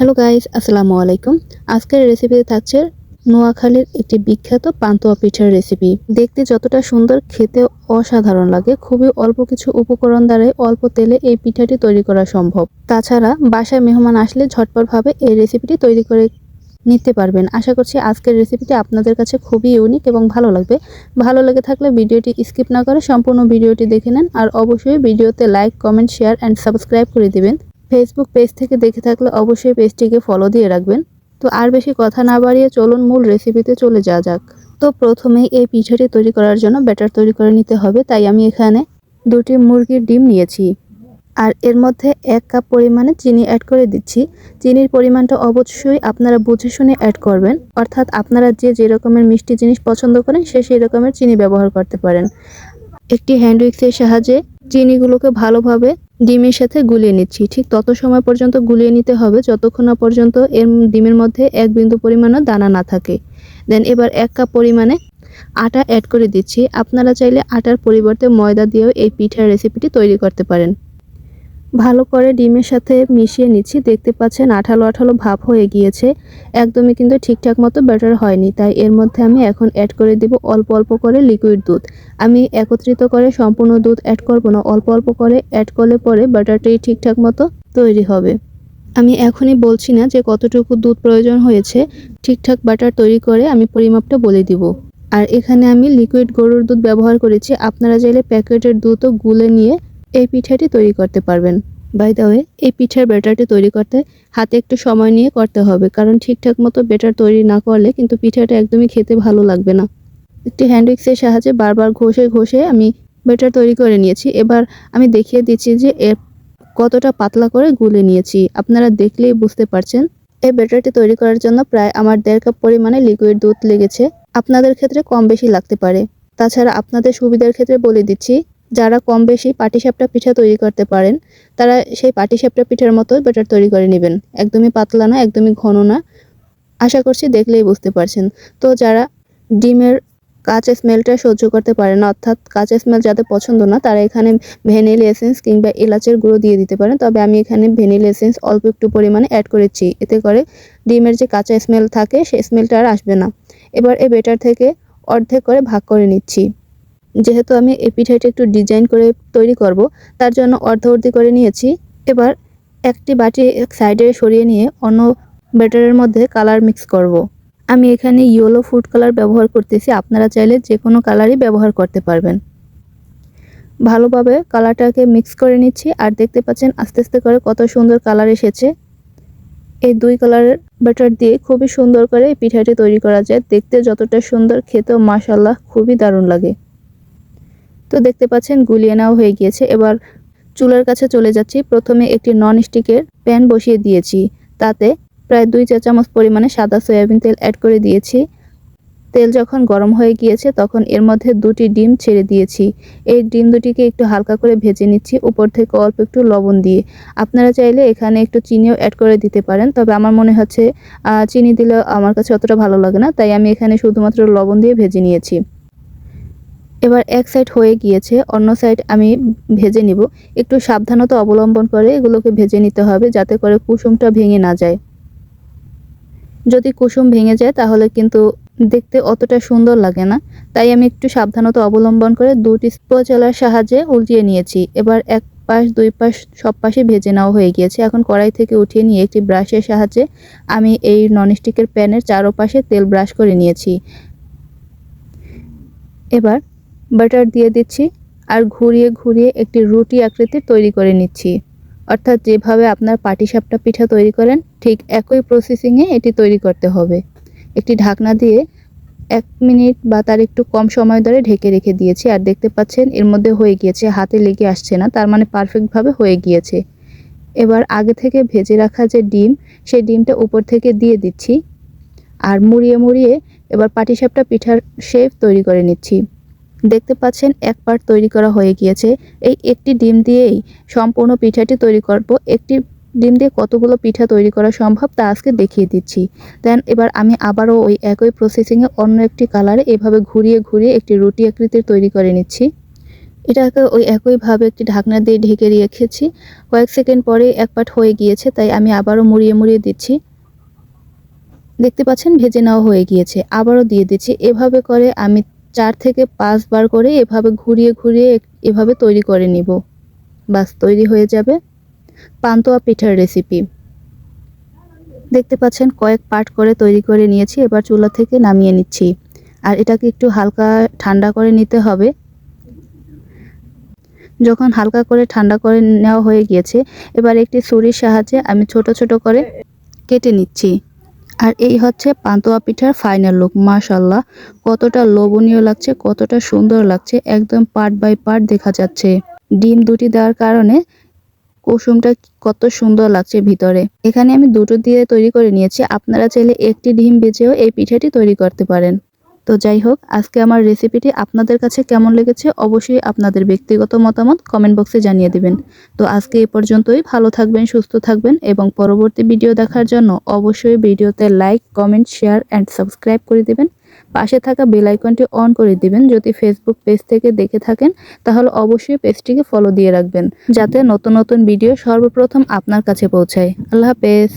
Hello guys আসসালামু আলাইকুম আজকের রেসিপিতে থাকছে নোয়াখালীর একটি বিখ্যাত পান্তুয়া পিঠার রেসিপি দেখতে যতটা সুন্দর, খেতে অসাধারণ লাগে। খুবই অল্প কিছু উপকরণ দ্বারাই অল্প তেলে এই পিঠাটি তৈরি করা সম্ভব। তাছাড়া বাসায় মেহমান আসলে ঝটপটভাবে এই রেসিপিটি তৈরি করে নিতে পারবেন। আশা করছি আজকের রেসিপিটি আপনাদের কাছে খুবই ইউনিক এবং ভালো লাগবে। ভালো লেগে থাকলে ভিডিওটি স্কিপ না করে সম্পূর্ণ ভিডিওটি দেখে নেন। আর অবশ্যই ভিডিওতে like comment share and subscribe করে দিবেন। ফেসবুক পেজ থেকে দেখে থাকলে অবশ্যই পেজটিকে ফলো দিয়ে রাখবেন। তো আর বেশি কথা না বাড়িয়ে চলুন মূল রেসিপিতে চলে যাওয়া যাক। তো প্রথমেই এই পিঠাটি তৈরি করার জন্য ব্যাটার তৈরি করে নিতে হবে, তাই আমি এখানে দুটি মুরগির ডিম নিয়েছি। আর এর মধ্যে এক কাপ পরিমাণে চিনি অ্যাড করে দিচ্ছি। চিনির পরিমাণটা অবশ্যই আপনারা বুঝে শুনে অ্যাড করবেন। অর্থাৎ আপনারা যে যে রকমের মিষ্টি জিনিস পছন্দ করেন, সে সেই রকমের চিনি ব্যবহার করতে পারেন। একটি হ্যান্ড উইক্সের সাহায্যে চিনিগুলোকে ভালোভাবে ডিমের সাথে গুলিয়ে নিচ্ছি। ঠিক তত সময় পর্যন্ত গুলিয়ে নিতে হবে, যতক্ষণ না পর্যন্ত এর ডিমের মধ্যে এক বিন্দু পরিমাণও দানা না থাকে। দেন এবার এক কাপ পরিমাণে আটা অ্যাড করে দিচ্ছি। আপনারা চাইলে আটার পরিবর্তে ময়দা দিয়েও এই পিঠার রেসিপিটি তৈরি করতে পারেন। ভালো করে ডিমের সাথে মিশিয়ে নিচ্ছি। দেখতে পাচ্ছেন আঠালো আঠালো ভাব হয়ে গিয়েছে। একদমই কিন্তু ঠিকঠাক মতো ব্যাটার হয়নি। তাই এর মধ্যে আমি এখন অ্যাড করে দিব অল্প অল্প করে লিকুইড দুধ। আমি একত্রিত করে সম্পূর্ণ দুধ অ্যাড করব না। অল্প অল্প করে অ্যাড করলে পরে ব্যাটারটি ঠিকঠাক মতো তৈরি হবে। আমি এখনই বলছি না যে কতটুকু দুধ প্রয়োজন হয়েছে। ঠিকঠাক বাটার তৈরি করে আমি পরিমাপটা বলে দিব। আর এখানে আমি লিকুইড গরুর দুধ ব্যবহার করেছি। আপনারা চাইলে প্যাকেটের দুধও গুলে নিয়ে এই পিঠাটি তৈরি করতে পারবেন। বাই দ্য ওয়ে এই পিঠার ব্যাটারটি তৈরি করতে হাতে একটু সময় নিয়ে করতে হবে, কারণ ঠিকঠাক মতো ব্যাটার তৈরি না করলে কিন্তু পিঠাটা একদমই খেতে ভালো লাগবে না। একটি হ্যান্ড উইক্সের সাহায্যে বারবার ঘষে ঘষে আমি ব্যাটার তৈরি করে নিয়েছি। এবার আমি দেখিয়ে দিচ্ছি যে এর কতটা পাতলা করে গুলে নিয়েছি। আপনারা দেখলেই বুঝতে পারছেন, এই ব্যাটারটি তৈরি করার জন্য প্রায় আমার দেড় কাপ পরিমাণে লিকুইড দুধ লেগেছে। আপনাদের ক্ষেত্রে কম বেশি লাগতে পারে। তাছাড়া আপনাদের সুবিধার ক্ষেত্রে বলে দিচ্ছি যারা কম বেশি পাটিসাপটা পিঠা তৈরি করতে পারেন, তারা সেই পাটিসাপটা পিঠার মতো ব্যাটার তৈরি করে নেবেন। একদমই পাতলা না, একদমই ঘন না। আশা করছি দেখলেই বুঝতে পারছেন। তো যারা ডিমের কাঁচা স্মেলটা সহ্য করতে পারে না অর্থাৎ কাঁচা স্মেল যাদের পছন্দ না, তারা এখানে ভ্যানিল এসেন্স কিংবা এলাচের গুঁড়ো দিয়ে দিতে পারেন। তবে আমি এখানে ভ্যানিল এসেন্স অল্প একটু পরিমাণে অ্যাড করেছি। এতে করে ডিমের যে কাঁচা স্মেল থাকে সেই স্মেলটা আর আসবে না। এবার এই বেটার থেকে অর্ধেক করে ভাগ করে নিচ্ছি। যেহেতু আমি এই পিঠাটা একটু ডিজাইন করে তৈরি করব, তার জন্য অর্ধবর্তী করে নিয়েছি। এবার একটি বাটি এক সাইডে সরিয়ে নিয়ে অন্য ব্যাটারের মধ্যে কালার মিক্স করব। আমি এখানে ইয়েলো ফুড কালার ব্যবহার করতেছি, আপনারা চাইলে যে কোনো কালারই ব্যবহার করতে পারবেন। ভালোভাবে কালারটাকে মিক্স করে নিচ্ছি, আর দেখতে পাচ্ছেন আস্তে আস্তে করে কত সুন্দর কালার এসেছে। এই দুই কালারের ব্যাটার দিয়ে খুবই সুন্দর করে এই পিঠাটি তৈরি করা যায়, দেখতে যতটা সুন্দর, খেতেও মাসাল্লাহ খুবই দারুণ লাগে। তো দেখতে পাচ্ছেন গুলিয়ে নেওয়া হয়ে গিয়েছে। এবার চুলার কাছে চলে যাচ্ছি। প্রথমে একটি নন স্টিকের প্যান বসিয়ে দিয়েছি। তাতে প্রায় দুই চা চামচ পরিমাণে সাদা সয়াবিন তেল অ্যাড করে দিয়েছি। তেল যখন গরম হয়ে গিয়েছে, তখন এর মধ্যে দুটি ডিম ছেড়ে দিয়েছি। এই ডিম দুটিকে একটু হালকা করে ভেজে নিচ্ছি। উপর থেকে অল্প একটু লবণ দিয়ে। আপনারা চাইলে এখানে একটু চিনিও অ্যাড করে দিতে পারেন। তবে আমার মনে হচ্ছে চিনি দিলে আমার কাছে অতটা ভালো লাগে না। তাই আমি এখানে শুধুমাত্র লবণ দিয়ে ভেজে নিয়েছি। এবার এক সাইড হয়ে গিয়েছে, অন্য সাইড আমি ভেজে নিব। একটু সাবধানতা অবলম্বন করে এগুলোকে ভেজে নিতে হবে যাতে করে কুসুমটা ভেঙে না যায়। যদি কুসুম ভেঙে যায় তাহলে কিন্তু দেখতে অতটা সুন্দর লাগে না। তাই আমি একটু সাবধানতা অবলম্বন করে দুটি স্পোচেলার সাহায্যে উল্টিয়ে নিয়েছি। এবার এক পাশ, দুই পাশ সব পাশে ভেজে নেওয়া হয়ে গিয়েছে। এখন কড়াই থেকে উঠিয়ে নিয়ে একটি ব্রাশের সাহায্যে আমি এই ননস্টিকের প্যানের চারোপাশে তেল ব্রাশ করে নিয়েছি। এবার বাটার দিয়ে দিচ্ছি আর ঘুরিয়ে ঘুরিয়ে একটি রুটি আকৃতির তৈরি করে নিচ্ছি। অর্থাৎ যেভাবে আপনার পাটিসাপটা পিঠা তৈরি করেন, ঠিক একই প্রসেসিংয়ে এটি তৈরি করতে হবে। একটি ঢাকনা দিয়ে এক মিনিট বা তার একটু কম সময় ধরে ঢেকে রেখে দিয়েছি। আর দেখতে পাচ্ছেন, এর মধ্যে হয়ে গিয়েছে, হাতে লেগে আসছে না, তার মানে পারফেক্টভাবে হয়ে গিয়েছে। এবার আগে থেকে ভেজে রাখা যে ডিম, সেই ডিমটা উপর থেকে দিয়ে দিচ্ছি। আর মুড়িয়ে মুড়িয়ে এবার পাটিসাপটা পিঠার শেপ তৈরি করে নিচ্ছি। দেখতে পাচ্ছেন এক পার্ট তৈরি করা হয়ে গিয়েছে। এই একটি ডিম দিয়েই সম্পূর্ণ পিঠাটি তৈরি করব। একটি ডিম দিয়ে কতগুলো পিঠা তৈরি করা সম্ভব তা আজকে দেখিয়ে দিচ্ছি। দেন এবার আমি আবারও ওই একই প্রসেসিংয়ে অন্য একটি কালারে এভাবে ঘুরিয়ে ঘুরিয়ে একটি রুটি আকৃতির তৈরি করে নিচ্ছি। এটাকে ওই একইভাবে একটি ঢাকনা দিয়ে ঢেকে রেখেছি। কয়েক সেকেন্ড পরে এক পাট হয়ে গিয়েছে, তাই আমি আবারও মুড়িয়ে মুড়িয়ে দিচ্ছি। দেখতে পাচ্ছেন, ভেজে নেওয়া হয়ে গিয়েছে। আবারও দিয়ে দিচ্ছি। এভাবে করে আমি চার থেকে পাঁচবার করে এভাবে ঘুরিয়ে ঘুরিয়ে এভাবে তৈরি করে নিব। বাস, তৈরি হয়ে যাবে পান্তোয়া পিঠার রেসিপি দেখতে পাচ্ছেন, কয়েক পার্ট করে তৈরি করে নিয়েছি, এবার চুলা থেকে নামিয়ে নিচ্ছি। আর এটাকে একটু হালকা ঠান্ডা করে নিতে হবে। যখন হালকা করে ঠান্ডা করে নেওয়া হয়ে গিয়েছে, এবার একটি ছুরির সাহায্যে আমি ছোট ছোট করে কেটে নিচ্ছি। আর এই হচ্ছে পান্তোয়া পিঠার ফাইনাল লুক মাশাল্লাহ কতটা লোভনীয় লাগছে, কতটা সুন্দর লাগছে, একদম পার্ট বাই পার্ট দেখা যাচ্ছে। ডিম দুটি দেওয়ার কারণে কুসুমটা কত সুন্দর লাগছে ভিতরে। এখানে আমি দুটো দিয়ে তৈরি করে নিয়েছি, আপনারা চাইলে একটি ডিম বেঁচেও এই পিঠাটি তৈরি করতে পারেন। তো যাই হোক, আজকে আমার রেসিপিটি আপনাদের কাছে কেমন লেগেছে অবশ্যই আপনাদের ব্যক্তিগত মতামত কমেন্ট বক্সে জানিয়ে দিবেন। তো আজকে এ পর্যন্তই, ভালো থাকবেন, সুস্থ থাকবেন এবং পরবর্তী ভিডিও দেখার জন্য অবশ্যই ভিডিওতে like comment share and subscribe করে দিবেন। পাশে থাকা বেল আইকনটি অন করে দিবেন। যদি ফেসবুক পেজ থেকে দেখে থাকেন, তাহলে অবশ্যই পেজটিকে ফলো দিয়ে রাখবেন, যাতে নতুন নতুন ভিডিও সর্বপ্রথম আপনার কাছে পৌঁছায়। আল্লাহ হাফেজ।